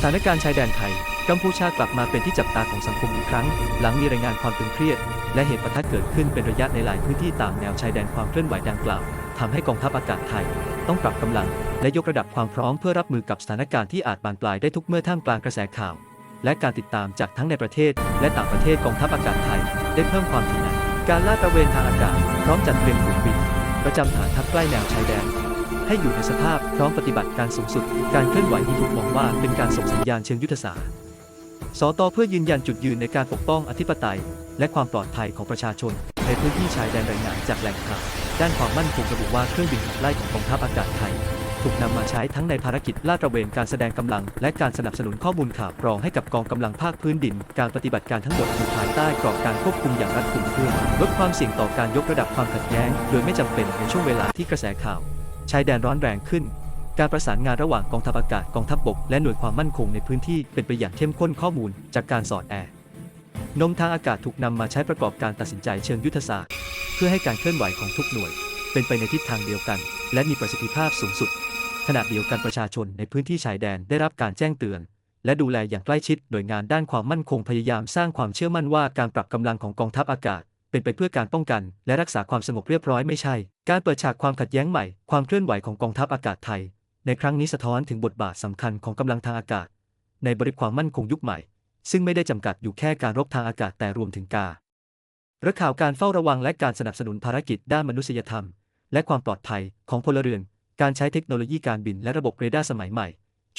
สถานการณ์ชายแดนไทย กัมพูชากลับมาเป็นที่จับตาของสังคมอีกครั้ง หลังมีรายงานความตึงเครียด และเหตุปะทะเกิดขึ้นเป็นระยะในหลายพื้นที่ตามแนวชายแดนความเคลื่อนไหวดังกล่าวทำให้กองทัพอากาศไทย ต้องปรับกำลัง และยกระดับความพร้อมเพื่อรับมือกับสถานการณ์ที่อาจบานปลายได้ทุกเมื่อท่ามกลางกระแสข่าว และการติดตามจากทั้งในประเทศ และต่างประเทศกองทัพอากาศไทย ได้เพิ่มความถี่หนักการลาดตระเวนทางอากาศ พร้อมจัดเตรียมฝูงบินประจำฐานทัพใกล้แนวชายแดน ให้อยู่ในสภาพพร้อมปฏิบัติการสูงสุด การเคลื่อนไหวนี้ถูกมองว่าเป็นการส่งสัญญาณเชิงยุทธศาสตร์สตเพื่อยืนยันจุดยืนในการปกป้องอธิปไตย และความปลอดภัยของประชาชน ในพื้นที่ชายแดนรายงานจากแหล่งข่าวด้านความมั่นคงระบุว่าเครื่องบินขับไล่ของกองทัพอากาศไทย ถูกนำมาใช้ทั้งในภารกิจลาดตระเวนการแสดงกำลัง และการสนับสนุนข้อมูลข่าวกรองให้กับกองกำลังภาคพื้นดิน การปฏิบัติการทั้งหมดอยู่ภายใต้กรอบการควบคุมอย่างรัดกุมเพื่อลดความเสี่ยงต่อการยกระดับความขัดแย้ง โดยไม่จำเป็นในช่วงเวลาที่กระแสข่าว ชายแดนร้อนแรงขึ้น การประสานงานระหว่างกองทัพอากาศกองทัพบก และหน่วยความมั่นคงในพื้นที่เป็นไปอย่างเข้มข้นข้อมูลจากการสอดแอร์นมทางอากาศถูกนำมาใช้ประกอบการตัดสินใจเชิงยุทธศาสตร์ เพื่อให้การเคลื่อนไหวของทุกหน่วย เป็นไปในทิศทางเดียวกัน และมีประสิทธิภาพสูงสุด ขณะเดียวกันประชาชนในพื้นที่ชายแดนได้รับการแจ้งเตือน และดูแลอย่างใกล้ชิดหน่วยงานด้านความมั่นคงพยายามสร้างความเชื่อมั่นว่าการปรับกำลังของกองทัพอากาศ เป็นไปเพื่อการป้องกัน และรักษาความสงบเรียบร้อยไม่ใช่ การเปิดฉากความขัดแย้งใหม่ ความเคลื่อนไหวของกองทัพอากาศไทย ในครั้งนี้สะท้อนถึงบทบาทสำคัญของกำลังทางอากาศ ในบริบทความมั่นคงยุคใหม่ ซึ่งไม่ได้จำกัดอยู่แค่การรบทางอากาศแต่รวมถึงการระข่าวการเฝ้าระวังและการสนับสนุนภารกิจด้านมนุษยธรรม และความปลอดภัยของพลเรือน การใช้เทคโนโลยีการบินและระบบเรดาร์สมัยใหม่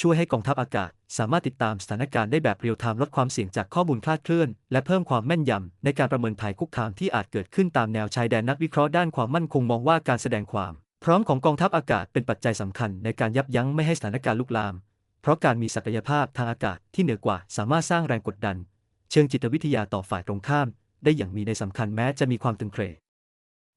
ช่วยให้กองทัพอากาศ สามารถติดตามสถานการณ์ได้แบบเรียลไทม์ลดความเสี่ยงจากข้อมูลคลาดเคลื่อน และเพิ่มความแม่นยำในการประเมินภัยคุกคามที่อาจเกิดขึ้นตามแนวชายแดนนักวิเคราะห์ด้านความมั่นคงมองว่าการแสดงความ พร้อมของกองทัพอากาศเป็นปัจจัยสำคัญในการยับยั้งไม่ให้สถานการณ์ลุกลาม เพราะการมีศักยภาพทางอากาศที่เหนือกว่า สามารถสร้างแรงกดดัน เชิงจิตวิทยาต่อฝ่ายตรงข้าม ได้อย่างมีในสำคัญแม้จะมีความตึงเคร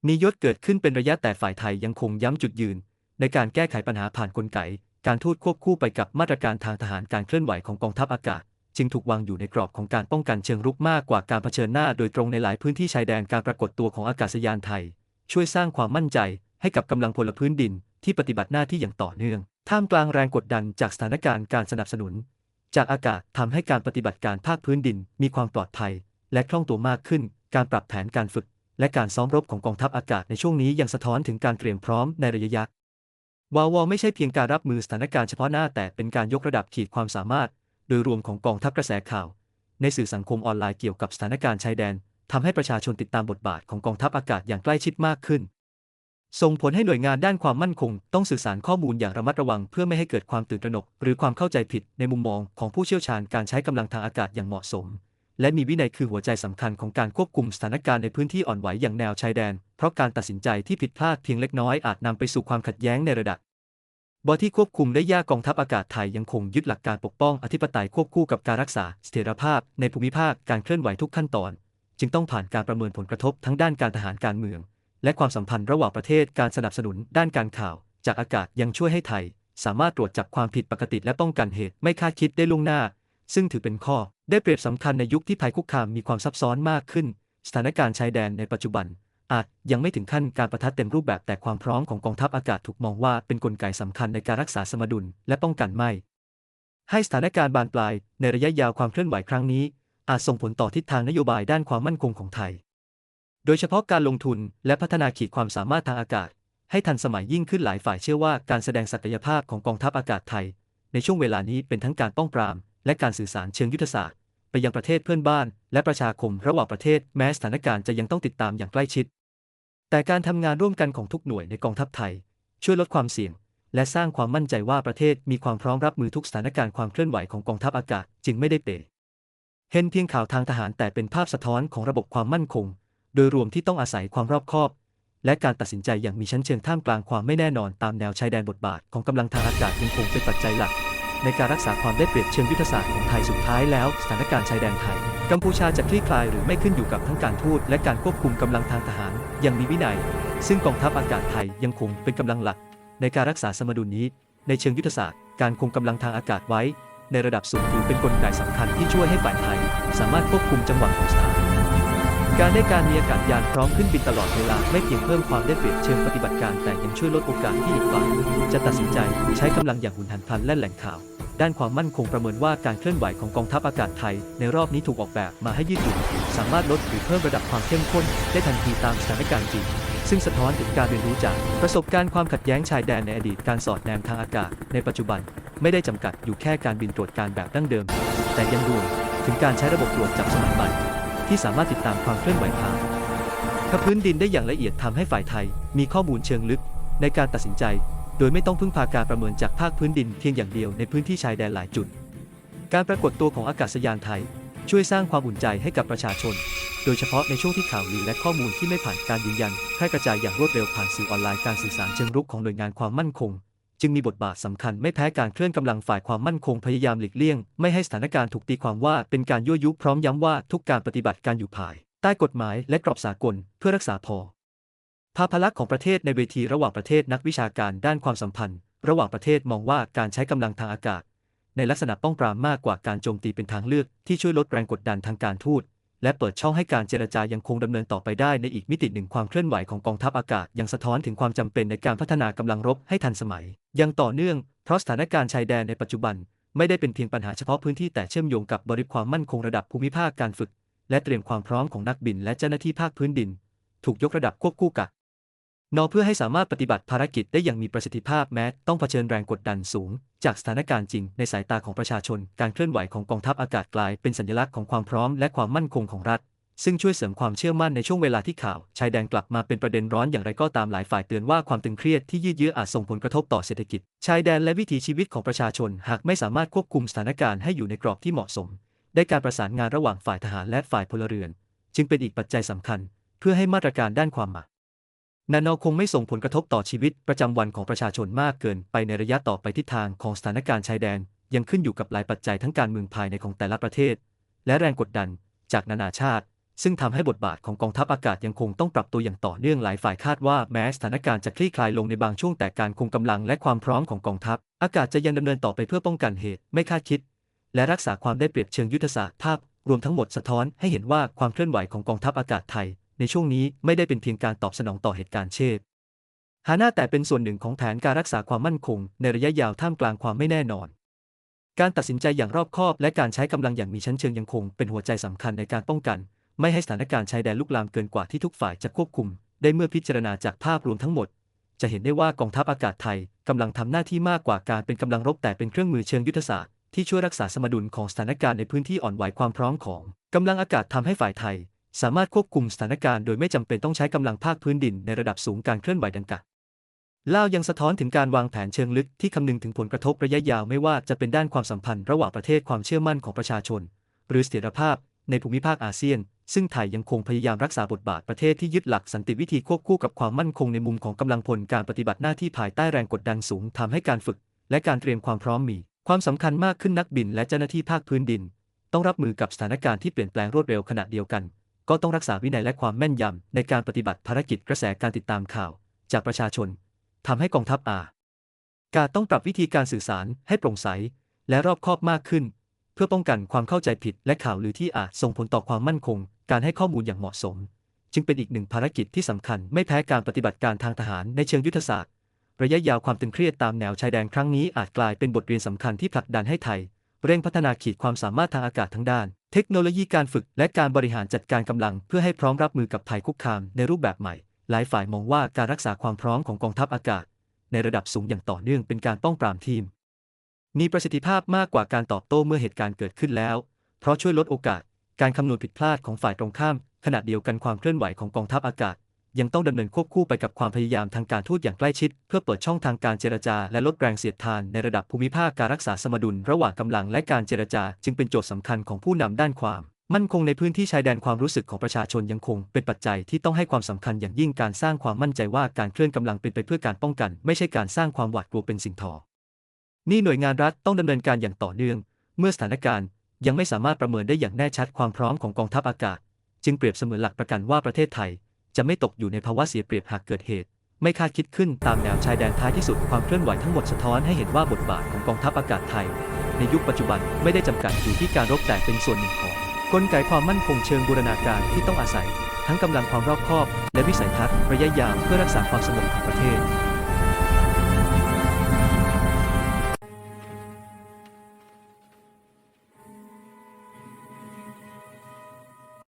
มียศเกิดขึ้นเป็นระยะแต่ฝ่ายไทยยังคงย้ำจุดยืน ในการแก้ไขปัญหาผ่านกลไก การทูตควบคู่ไปกับมาตรการทางทหารการเคลื่อนไหวของกองทัพอากาศ จึงถูกวางอยู่ในกรอบของการป้องกันเชิงรุกมากกว่าการเผชิญหน้าโดยตรงในหลายพื้นที่ชายแดนการปรากฏตัวของอากาศยานไทย ช่วยสร้างความมั่นใจให้กับกำลังพลพื้นดินที่ปฏิบัติหน้าที่อย่างต่อเนื่อง ท่ามกลางแรงกดดันจากสถานการณ์การสนับสนุน จากอากาศทำให้การปฏิบัติการภาคพื้นดินมีความปลอดภัย และคล่องตัวมากขึ้น การปรับแผนการฝึก และการซ้อมรบของกองทัพอากาศในช่วงนี้ยังสะท้อนถึงการเตรียมพร้อมในระยะยา วาวอไม่ใช่เพียงการรับมือสถานการณ์เฉพาะหน้าแต่เป็นการยกระดับขีดความสามารถ โดยรวมของกองทัพกระแสข่าว ในสื่อสังคมออนไลน์เกี่ยวกับสถานการณ์ชายแดนทำให้ประชาชนติดตามบทบาทของกองทัพอากาศอย่างใกล้ชิดมากขึ้น ส่งผลให้หน่วยงานด้านความมั่นคง ต้องสื่อสารข้อมูลอย่างระมัดระวัง เพื่อไม่ให้เกิดความตื่นตระหนก หรือความเข้าใจผิดในมุมมองของผู้เชี่ยวชาญการใช้กำลังทางอากาศอย่างเหมาะสม และมีวินัยคือหัวใจสำคัญของการควบคุมสถานการณ์ในพื้นที่อ่อนไหวอย่างแนวชายแดน เพราะการตัดสินใจที่ผิดพลาดเพียงเล็กน้อยอาจนำไปสู่ความขัดแย้งในระดับบอที่ควบคุมได้ยากกองทัพอากาศไทยยังคงยึดหลักการปกป้องอธิปไตยควบคู่กับการรักษาเสถียรภาพในภูมิภาคการเคลื่อนไหวทุกขั้นตอน จึงต้องผ่านการประเมินผลกระทบทั้งด้านการทหารการเมือง และความสัมพันธ์ระหว่างประเทศการสนับสนุนด้านการข่าว จากอากาศยังช่วยให้ไทย สามารถตรวจจับความผิดปกติและป้องกันเหตุไม่คาดคิดได้ล่วงหน้า ซึ่งถือเป็นข้อ ได้เปรียบสำคัญในยุคที่ภัยคุกคามมีความซับซ้อนมากขึ้น สถานการณ์ชายแดนในปัจจุบัน อาจยังไม่ถึงขั้นการประทัดเต็มรูปแบบแต่ความพร้อมของกองทัพอากาศถูกมองว่าเป็นกลไกสำคัญในการรักษาสมดุลและป้องกันไม่ ให้สถานการณ์บานปลาย ในระยะยาวความเคลื่อนไหวครั้งนี้ อาจส่งผลต่อทิศทางนโยบายด้านความมั่นคงของไทย โดยเฉพาะการลงทุนและพัฒนาขีดความสามารถทางอากาศ ให้ทันสมัยยิ่งขึ้นหลายฝ่ายเชื่อว่าการแสดงศักยภาพของกองทัพอากาศไทย ในช่วงเวลานี้เป็นทั้งการป้องปราม และการสื่อสารเชิงยุทธศาสตร์ ไปยังประเทศเพื่อนบ้าน และประชาคมระหว่างประเทศแม้สถานการณ์จะยังต้องติดตามอย่างใกล้ชิด แต่การทำงานร่วมกันของทุกหน่วยในกองทัพไทย ช่วยลดความเสี่ยง และสร้างความมั่นใจว่าประเทศมีความพร้อมรับมือทุกสถานการณ์ความเคลื่อนไหวของกองทัพอากาศจึงไม่ได้เปะเห็นเพียงข่าวทางทหารแต่เป็นภาพสะท้อนของระบบความมั่นคง โดยรวมที่ต้องอาศัยความรอบคอบ และการตัดสินใจอย่างมีชั้นเชิงท่ามกลางความไม่แน่นอนตามแนวชายแดนบทบาทของกำลังทางอากาศยังคงเป็นปัจจัยหลัก ในการรักษาความได้เปรียบเชิงยุทธศาสตร์ของไทยสุดท้ายแล้วสถานการณ์ชายแดนไทย กัมพูชาจะคลี่คลายหรือไม่ขึ้นอยู่กับทั้งการทูตและการควบคุมกำลังทางทหารอย่างมีวินัย ซึ่งกองทัพอากาศไทยยังคงเป็นกำลังหลัก ในการรักษาสมดุลนี้ ในเชิงยุทธศาสตร์ การคงกำลังทางอากาศไว้ ในระดับสูงถือเป็นกลไกสำคัญที่ช่วยให้ฝ่ายไทย สามารถควบคุมจังหวะของสถานการณ์ในการมีอากาศยานพร้อมขึ้นบินตลอดเวลาไม่เพียงเพิ่มความได้เปรียบเชิงปฏิบัติการแต่ยังช่วยลดโอกาสที่อีกฝ่ายจะตัดสินใจใช้กำลังอย่างหุนหันพลันและแหล่งข่าว ด้านความมั่นคงประเมินว่าการเคลื่อนไหวของกองทัพอากาศไทย ในรอบนี้ถูกออกแบบมาให้ยืดหยุ่นสามารถลดหรือเพิ่มระดับความเข้มข้นได้ทันทีตามสถานการณ์จริง ซึ่งสะท้อนถึงการเรียนรู้จากประสบการณ์ความขัดแย้งชายแดนในอดีตการสอดแนมทางอากาศ ในปัจจุบันไม่ได้จำกัดอยู่แค่การบินตรวจการแบบดั้งเดิม แต่ยังรวมถึงการใช้ระบบตรวจจับสมัยใหม่ที่สามารถติดตามความเคลื่อนไหวทางพื้นดินได้อย่างละเอียดทำให้ฝ่ายไทย มีข้อมูลเชิงลึก ในการตัดสินใจ โดยไม่ต้องพึ่งพาการประเมินจากภาคพื้นดินเพียงอย่างเดียวในพื้นที่ชายแดนหลายจุด การปรากฏตัวของอากาศยานไทย ช่วยสร้างความอุ่นใจให้กับประชาชน โดยเฉพาะในช่วงที่ข่าวลือและข้อมูลที่ไม่ผ่านการยืนยันแพร่กระจายอย่างรวดเร็วผ่านสื่อออนไลน์การสื่อสารเชิงรุกของหน่วยงานความมั่นคง จึงมีบทบาทสำคัญไม่แพ้การเคลื่อนกำลังฝ่ายความมั่นคงพยายามหลีกเลี่ยง ไม่ให้สถานการณ์ถูกตีความว่าเป็นการยั่วยุพร้อมย้ำว่าทุกการปฏิบัติการอยู่ภาย ใต้กฎหมายและกรอบสากลเพื่อรักษาพอ ภาพลักษณ์ของประเทศในเวทีระหว่างประเทศนักวิชาการด้านความสัมพันธ์ ระหว่างประเทศมองว่าการใช้กำลังทางอากาศ ในลักษณะป้องปรามมากกว่าการโจมตีเป็นทางเลือกที่ช่วยลดแรงกดดันทางการทูตและเปิดช่องให้การเจรจายังคงดำเนินต่อไปได้ในอีกมิติหนึ่งความเคลื่อนไหวของกองทัพอากาศ ยังสะท้อนถึงความจำเป็นในการพัฒนากำลังรบให้ทันสมัย ยังต่อเนื่องเพราะสถานการณ์ชายแดนในปัจจุบัน ไม่ได้เป็นเพียงปัญหาเฉพาะพื้นที่แต่เชื่อมโยงกับบริบความมั่นคงระดับภูมิภาคการฝึก และเตรียมความพร้อมของนักบิน และเจ้าหน้าที่ภาคพื้นดิน ถูกยกระดับควบคู่กับ นอเพื่อให้สามารถปฏิบัติภารกิจได้อย่างมีประสิทธิภาพแม้ต้องเผชิญแรงกดดันสูง จากสถานการณ์จริงในสายตาของประชาชน การเคลื่อนไหวของกองทัพอากาศกลายเป็นสัญลักษณ์ของความพร้อมและความมั่นคงของรัฐ ซึ่งช่วยเสริมความเชื่อมั่นในช่วงเวลาที่ข่าว ชายแดนกลับมาเป็นประเด็นร้อนอย่างไรก็ตามหลายฝ่ายเตือนว่าความตึงเครียดที่ยืดเยื้ออาจส่งผลกระทบต่อเศรษฐกิจ ชายแดนและวิถีชีวิตของประชาชน หากไม่สามารถควบคุมสถานการณ์ให้อยู่ในกรอบที่เหมาะสม ได้การประสานงานระหว่างฝ่ายทหารและฝ่ายพลเรือน จึงเป็นอีกปัจจัยสำคัญ เพื่อให้มาตรการด้านความมัก นานอคงไม่ส่งผลกระทบต่อชีวิตประจำวันของประชาชนมากเกินไปในระยะต่อไปทิศทางของสถานการณ์ชายแดน ยังขึ้นอยู่กับหลายปัจจัยทั้งการเมืองภายในของแต่ละประเทศ และแรงกดดันจากนานาชาติ ซึ่งทำให้บทบาทของกองทัพอากาศยังคงต้องปรับตัวอย่างต่อเนื่องหลายฝ่ายคาดว่าแม้สถานการณ์จะคลี่คลายลงในบางช่วงแต่การคงกำลังและความพร้อมของกองทัพ อากาศจะยังดำเนินต่อไปเพื่อป้องกันเหตุไม่คาดคิด และรักษาความได้เปรียบเชิงยุทธศาสตร์ภาพรวมทั้งหมดสะท้อนให้เห็นว่าความเคลื่อนไหวของกองทัพอากาศไทย ในช่วงนี้ไม่ได้เป็นเพียงการตอบสนองต่อเหตุการณ์เช่นหาน้าแต่เป็นส่วนหนึ่งของแผนการรักษาความมั่นคง ในระยะยาวท่ามกลางความไม่แน่นอน การตัดสินใจอย่างรอบคอบ และการใช้กำลังอย่างมีชั้นเชิงยังคงเป็นหัวใจสำคัญในการป้องกัน ไม่ให้สถานการณ์ชายแดนลุกลามเกินกว่าที่ทุกฝ่ายจะควบคุม ได้เมื่อพิจารณาจากภาพรวมทั้งหมด จะเห็นได้ว่ากองทัพอากาศไทยกำลังทำหน้าที่มากกว่าการเป็นกำลังรบแต่เป็นเครื่องมือเชิงยุทธศาสตร์ที่ช่วยรักษาสมดุลของสถานการณ์ในพื้นที่อ่อนไหวความพร้อมของกำลังอากาศทำให้ฝ่ายไทย สามารถควบคุมสถานการณ์โดยไม่จำเป็นต้องใช้กำลังภาคพื้นดินในระดับสูงการเคลื่อนไหวดังกล่าวล่าวยังสะท้อนถึงการวางแผนเชิงลึกที่คำนึงถึงผลกระทบระยะยาวไม่ว่าจะเป็นด้านความสัมพันธ์ระหว่างประเทศความเชื่อมั่นของประชาชน หรือเสถียรภาพในภูมิภาคอาเซียน ซึ่งไทยยังคงพยายามรักษาบทบาทประเทศที่ยึดหลักสันติวิธีควบคู่กับความมั่นคงในมุมของกำลังพลการปฏิบัติหน้าที่ภายใต้แรงกดดันสูงทำให้การฝึก และการเตรียมความพร้อมมี ความสำคัญมากขึ้นนักบินและเจ้าหน้าที่ภาคพื้นดิน ต้องรับมือกับสถานการณ์ที่เปลี่ยนแปลงรวดเร็วขณะเดียวกัน ก็ต้องรักษาวินัยและความแม่นยำในการปฏิบัติภารกิจกระแสการติดตามข่าว จากประชาชนทำให้กองทัพอาการต้องปรับวิธีการสื่อสารให้โปร่งใส และรอบคอบมากขึ้น เพื่อป้องกันความเข้าใจผิดและข่าวลือที่อาจส่งผลต่อความมั่นคง การให้ข้อมูลอย่างเหมาะสม จึงเป็นอีกหนึ่งภารกิจที่สำคัญไม่แพ้การปฏิบัติการทางทหารในเชิงยุทธศาสตร์ ระยะยาวความตึงเครียดตามแนวชายแดนครั้งนี้อาจกลายเป็นบทเรียนสำคัญที่ผลักดันให้ไทย เร่งพัฒนาขีดความสามารถทางอากาศทั้งด้าน เทคโนโลยีการฝึกและการบริหารจัดการกำลังเพื่อให้พร้อมรับมือกับภัยคุกคามในรูปแบบใหม่ หลายฝ่ายมองว่าการรักษาความพร้อมของกองทัพอากาศ ในระดับสูงอย่างต่อเนื่องเป็นการป้องปรามทีม มีประสิทธิภาพมากกว่าการตอบโต้เมื่อเหตุการณ์เกิดขึ้นแล้ว เพราะช่วยลดโอกาส การคำนวณผิดพลาดของฝ่ายตรงข้าม ขณะเดียวกันความเคลื่อนไหวของกองทัพอากาศ ยังต้องดำเนินควบคู่ไปกับความพยายามทางการทูตอย่างใกล้ชิด เพื่อเปิดช่องทางการเจรจาและลดแรงเสียดทานในระดับภูมิภาคการรักษาสมดุลระหว่างกำลังและการเจรจา จึงเป็นโจทย์สำคัญของผู้นำด้านความ มั่นคงในพื้นที่ชายแดนความรู้สึกของประชาชนยังคง เป็นปัจจัยที่ต้องให้ความสำคัญอย่างยิ่งการสร้างความมั่นใจว่าการเคลื่อนกำลังเป็นไปเพื่อการป้องกัน ไม่ใช่การสร้างความหวาดกลัวเป็นสิ่งทอนี่หน่วยงานรัฐต้องดำเนินการอย่างต่อเนื่อง เมื่อสถานการณ์ ยังไม่สามารถประเมินได้อย่างแน่ชัดความพร้อมของกองทัพอากาศ จึงเปรียบเสมือนหลักประกันว่าประเทศไทย จะไม่ตกอยู่ในภาวะเสียเปรียบหากเกิดเหตุ ไม่คาดคิดขึ้นตามแนวชายแดนท้ายที่สุดความเคลื่อนไหวทั้งหมดสะท้อนให้เห็นว่าบทบาทของกองทัพอากาศไทย ในยุคปัจจุบันไม่ได้จำกัดอยู่ที่การรบแต่เป็นส่วนหนึ่งของกลไกความมั่นคงเชิงบูรณาการที่ต้องอาศัย ทั้งกำลังความรอบคอบ และวิสัยทัศน์ระยะยาวเพื่อรักษาความสงบของประเทศ